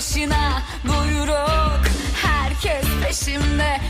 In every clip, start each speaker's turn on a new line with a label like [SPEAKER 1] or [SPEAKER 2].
[SPEAKER 1] başına buyruk. Herkes peşimde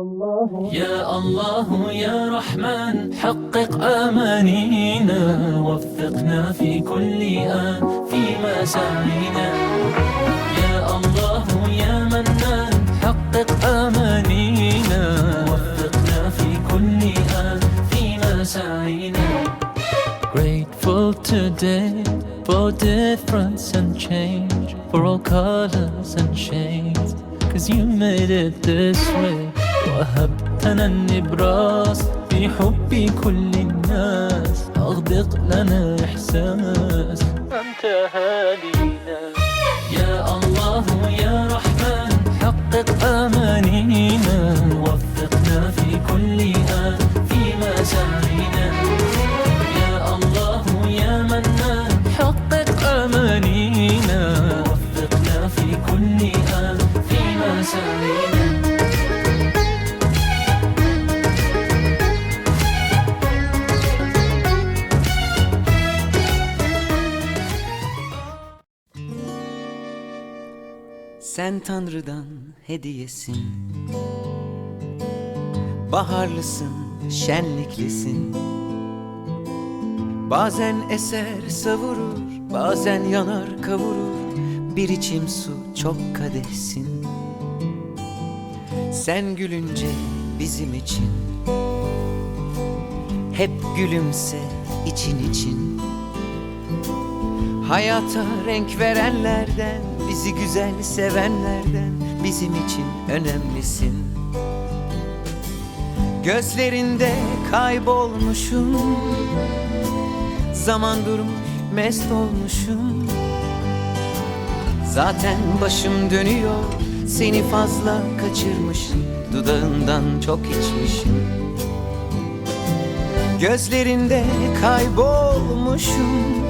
[SPEAKER 2] يا الله يا رحمن حقق أمانينا وفقنا في كل آن في مساعينا يا الله يا منان حقق أمانينا وفقنا في كل آن في مساعينا Grateful today for difference and change, for all colors and shades, cause you made it this way. وهبتنا النبراس في حب كل الناس. أغدق لنا إحساس. أنت هادينا يا الله يا رحمن حقق أمانينا. وفقنا في كل آن
[SPEAKER 1] Sen Tanrı'dan hediyesin. Baharlısın, şenliklisin. Bazen eser savurur, bazen yanar kavurur. Bir içim su çok kadehsin. Sen gülünce bizim için. Hep gülümse için için. Hayata renk verenlerden, bizi güzel sevenlerden bizim için önemlisin. Gözlerinde kaybolmuşum, zaman durmuş mest olmuşum. Zaten başım dönüyor, seni fazla kaçırmışım, dudağından çok içmişim. Gözlerinde kaybolmuşum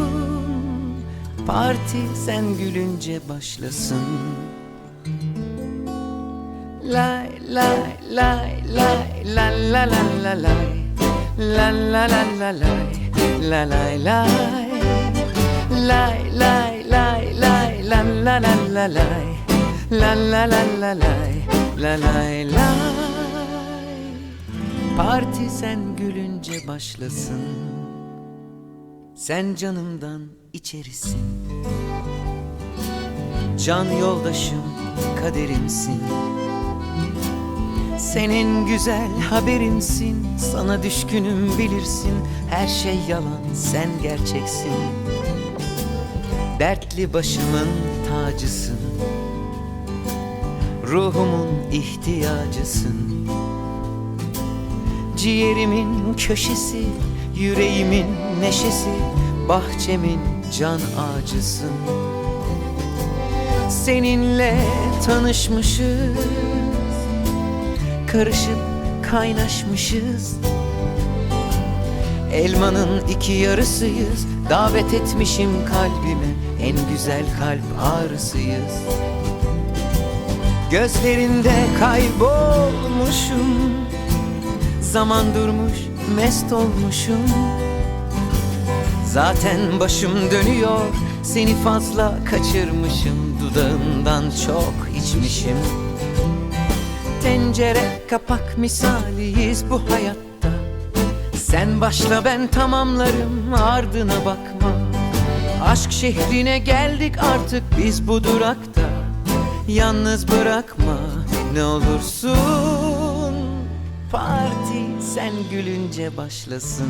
[SPEAKER 1] Parti sen gülünce başlasın Lay lay lay lay la la la la lay La la la la lay La lay lay Lay lay lay lay la la la la lay La la la la lay La lay lay Parti sen gülünce başlasın Sen canımdan içerisin. Can yoldaşım kaderimsin. Senin güzel haberimsin Sana düşkünüm bilirsin. Her şey yalan sen gerçeksin. Dertli başımın tacısın. Ruhumun ihtiyacısın. Ciğerimin köşesi Yüreğimin neşesi Bahçemin can ağacısın Seninle tanışmışız. Karışıp kaynaşmışız. Elmanın iki yarısıyız. Davet etmişim kalbime. En güzel kalp ağrısıyız. Gözlerinde kaybolmuşum. Zaman durmuş mest olmuşum Zaten başım dönüyor. Seni fazla kaçırmışım. Dudağından çok içmişim. Tencere kapak misaliyiz bu hayatta. Sen başla ben tamamlarım. Ardına bakma. Aşk şehrine geldik artık biz bu durakta. Yalnız bırakma ne olursun. Parti sen gülünce başlasın